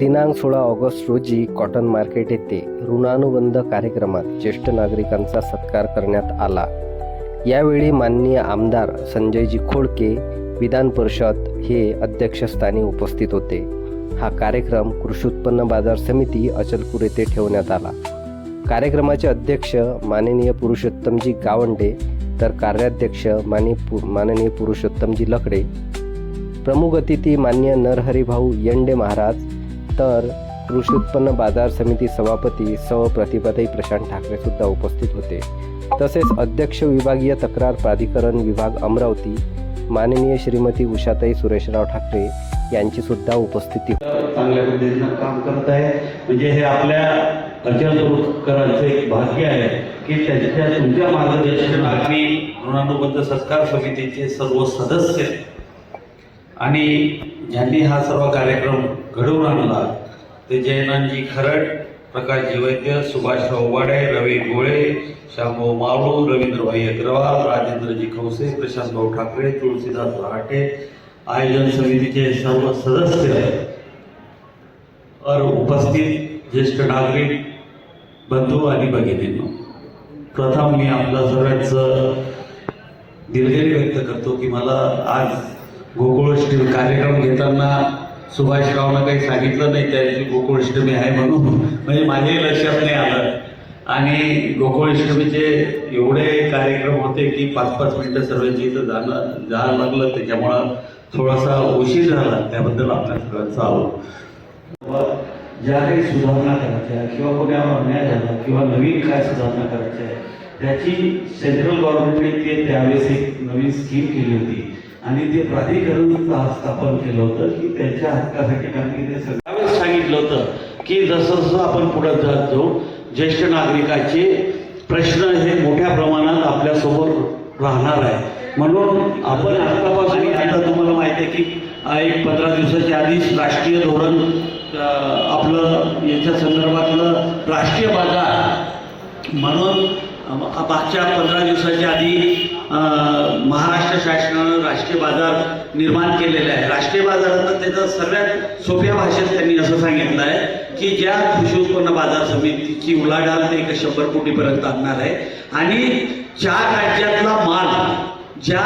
दिनांक सोळा ऑगस्ट रोजी कॉटन मार्केट येथे ऋणानुबंध कार्यक्रमात ज्येष्ठ नागरिकांचा सत्कार करण्यात आला. यावेळी माननीय आमदार संजयजी खोडके विधान परिषद हे अध्यक्षस्थानी उपस्थित होते. हा कार्यक्रम कृषी उत्पन्न बाजार समिती अचलपूर येथे ठेवण्यात आला. कार्यक्रमाचे अध्यक्ष माननीय पुरुषोत्तमजी गावंडे तर कार्याध्यक्ष मानी पु माननीय पुरुषोत्तमजी लकडे. प्रमुख अतिथी मान्य नरहरिभाऊ यंडे महाराज तर कृषी उत्पन्न बाजार समिती सभापती सव प्रतिभाताई प्रशांत ठाकरे सुद्धा उपस्थित होते. तसेच अध्यक्ष विभागीय तक्रार प्राधिकरण विभाग अमरावती माननीय श्रीमती उषाताई सुरेशराव ठाकरे यांची सुद्धा उपस्थिती चांगल्या पद्धतीनं काम करत आहे. म्हणजे हे आपल्या अचलपूरकरांचं एक भाग्य आहे की त्यांच्या तुमच्या मार्गदर्शन आम्ही ऋणानुबंध सत्कार समितीचे सर्व सदस्य आणि ज्यांनी हा सर्व कार्यक्रम घडवून आणला ते जयनानजी खरड प्रकाशजी वैद्य सुभाषराव वाडे रवी गोळे श्यामभाऊ मावळू रवींद्रभाई अग्रवाल राजेंद्रजी खवसे प्रशांतभाऊ ठाकरे तुळशीदास रहाटे आयोजन समितीचे सर्व सदस्य और उपस्थित ज्येष्ठ नागरिक बंधू आणि भगिनींनो प्रथम मी आपल्या सगळ्यांचं दिलगिरी व्यक्त करतो की मला आज गोकुळाष्टमी कार्यक्रम घेताना सुभाषरावनं काही सांगितलं नाही त्या दिवशी गोकुळाष्टमी आहे म्हणून. म्हणजे माझ्याही लक्षात नाही आलं. आणि गोकुळाष्टमीचे एवढे कार्यक्रम होते की पाच पाच मिनटं सर्वांची इथं जाणं जायला लागलं. त्याच्यामुळं थोडासा उशीर झाला. त्याबद्दल आपल्या सगळ्यांचा आभार. ज्या काही सुधारणा करायच्या किंवा कोणावर अन्याय झाला किंवा नवीन काय सुधारणा करायच्या आहे त्याची सेंट्रल गव्हर्नमेंटने ते त्यावेळेस एक नवीन स्कीम केली होती. आणि ते प्राधिकरण स्थापन केलं होतं की त्यांच्या हक्कासाठी कारण की ते सगळ्यावेळेस सांगितलं होतं की जसं जसं आपण पुढे जात जाऊ ज्येष्ठ नागरिकाचे प्रश्न हे मोठ्या प्रमाणात आपल्यासमोर राहणार आहे. म्हणून आपण आतापासून आता तुम्हाला माहिती आहे की एक पंधरा दिवसाच्या आधीच राष्ट्रीय धोरण आपलं याच्या संदर्भातलं राष्ट्रीय बाजार म्हणून मागच्या पंधरा दिवसाच्या आधी महाराष्ट्र शासनानं राष्ट्रीय बाजार निर्माण केलेला आहे. राष्ट्रीय बाजारात त्याचं सगळ्यात सोप्या भाषेत त्यांनी असं सांगितलं आहे की ज्या कृषी उत्पन्न बाजार समितीची उलाढाल ते एक शंभर कोटीपर्यंत आणणार आहे. आणि चार राज्यातला माल ज्या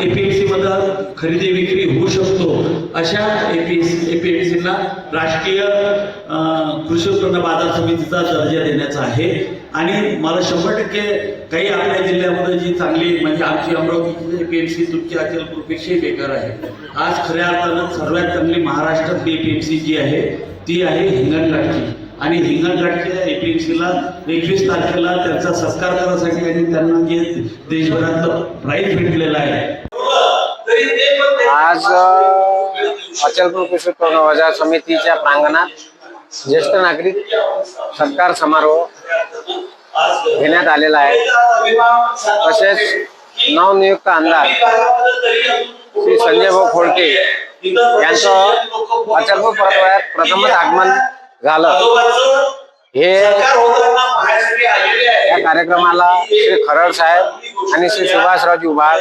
एपीएमसी मध्ये खरेदी विक्री होऊ शकतो. अशा एपीएस एपीएमसीला राष्ट्रीय कृषी उत्पन्न बाजार समितीचा दर्जा देण्याचा आहे. आणि मला शंभर टक्के काही आपल्या जिल्ह्यामध्ये जी चांगली म्हणजे आमची अमरावतीची एपीएमसी तुमची अचलपूरपेक्षाही बेकार आहे. आज खऱ्या अर्थानं सर्वात चांगली महाराष्ट्रातली एपीएमसी जी आहे ती आहे हिंगणघाटची आणि हिंगणघाटच्या एपीएमसीला एकवीस तारखेला त्यांचा सत्कार करण्यासाठी आणि त्यांना जे देशभरातलं प्राईज भेटलेलं आहे आज अचलपूर कृषी उत्पन्न बाजार समितीच्या प्रांगणात ज्येष्ठ नागरिक सत्कार समारोह घेण्यात आलेला आहे. तसेच नवनियुक्त आमदार श्री संजय भाऊ खोडके यांचं अचलपूर परतवाड्यात प्रथमच आगमन झालं. हे या कार्यक्रमाला श्री खरड साहेब आणि श्री सुभाषरावजी उभार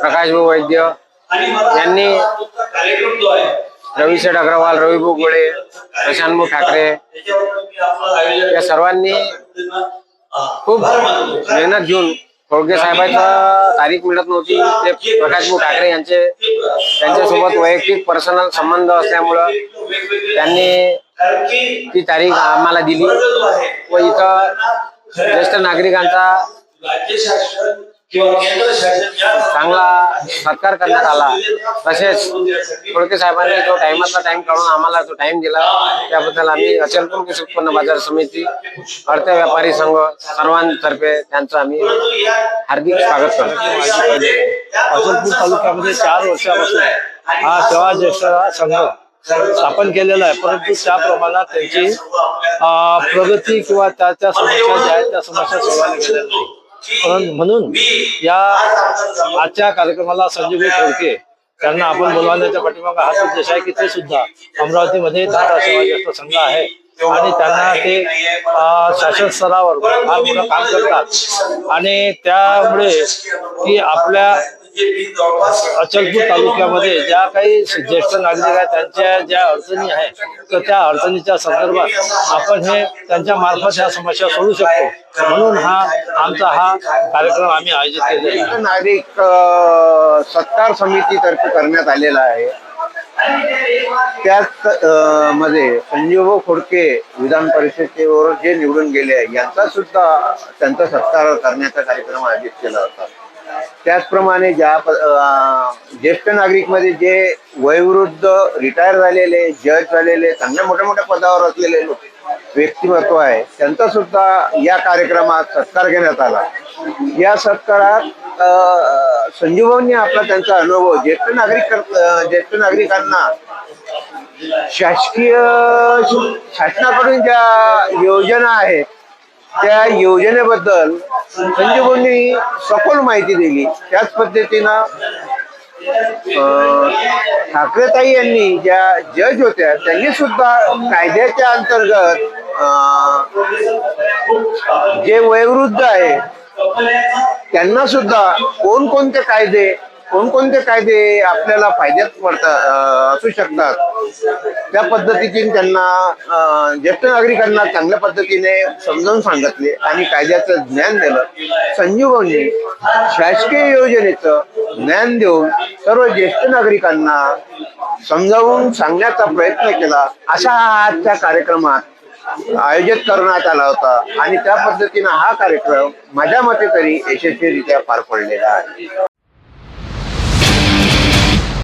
प्रकाशभाऊ वैद्य यांनी रविशेठ अग्रवाल रविभाऊ गोळे प्रशांतभाऊ ठाकरे या सर्वांनी खूप मेहनत घेऊन खोडके साहेबांचं तारीख मिळत नव्हती. ते प्रकाशभाऊ ठाकरे यांचे त्यांच्यासोबत वैयक्तिक पर्सनल संबंध असल्यामुळं त्यांनी ती तारीख आम्हाला दिली. व इथं ज्येष्ठ नागरिकांचा चांगला सत्कार करण्यात आला. तसेच खोडके साहेबांनी जो टाइमातला टाइम काढून आम्हाला जो टाइम दिला त्याबद्दल आम्ही अचलपूर कृषी उत्पन्न बाजार समिती अर्थ व्यापारी संघ सर्वांतर्फे त्यांचं आम्ही हार्दिक स्वागत करतो. अचलपूर तालुक्यामध्ये चार वर्षापासून हा सेवा ज्येष्ठ संघ स्थापन केलेला आहे. परंतु त्या प्रमाणात त्यांची प्रगती किंवा त्याच्या समस्या ज्या आहेत त्या समस्या सोडवल्या गेलेल्या नाही म्हणून या आजच्या कार्यक्रमाला संजय खोडके त्यांना आपण बोलवण्याच्या पाठीमागा हाच उद्देश आहे की ते सुद्धा अमरावतीमध्ये टाटा ज्येष्ठ संघ आहे. आणि त्यांना ते शासन स्तरावर फार मोठं काम करतात. आणि त्यामुळे की आपल्या अचलपूर तालुक्यामध्ये ज्या काही ज्येष्ठ नागरिक आहेत त्यांच्या ज्या अडचणी आहेत तर त्या अडचणीच्या संदर्भात आपण हे त्यांच्या मार्फत ह्या समस्या सोडू शकतो. म्हणून हा आमचा हा कार्यक्रम आम्ही आयोजित केलेला आहे. नागरिक सत्कार समितीतर्फे करण्यात आलेला आहे. त्यात मध्ये संजीव खोडके विधान परिषदेवर जे निवडून गेले आहे यांचा सुद्धा त्यांचा सत्कार करण्याचा कार्यक्रम आयोजित केला होता. त्याचप्रमाणे ज्या ज्येष्ठ नागरिकमध्ये जे वयवृद्ध रिटायर झालेले जज झालेले चांगल्या मोठ्या मोठ्या पदावर असलेले लोक व्यक्तिमत्व आहे त्यांचा सुद्धा या कार्यक्रमात सत्कार घेण्यात आला. या सत्कारात संजीवनी आपला त्यांचा अनुभव ज्येष्ठ नागरिक कर- ज्येष्ठ नागरिकांना शासकीय शासनाकडून ज्या योजना आहेत त्या योजनेबद्दल संजीवनी सखोल माहिती दिली. त्याच पद्धतीनं अं, ठाकरेताई यांनी ज्या जज होत्या त्यांनी सुद्धा कायद्याच्या अंतर्गत अं, जे वयोवृद्ध आहे त्यांना सुद्धा कोणकोणते कायदे कोणकोणते कायदे आपल्याला फायद्यात पडतात असू शकतात? त्या पद्धतीची त्यांना ज्येष्ठ नागरिकांना चांगल्या पद्धतीने समजावून सांगितले आणि कायद्याचं ज्ञान दिलं. संजीवनी शासकीय योजनेचं ज्ञान देऊन सर्व ज्येष्ठ नागरिकांना समजावून सांगण्याचा प्रयत्न केला. असा हा आजच्या कार्यक्रमात आयोजित करण्यात आला होता आणि त्या पद्धतीनं हा कार्यक्रम माझ्या मते तरी यशस्वीरित्या पार पडलेला आहे.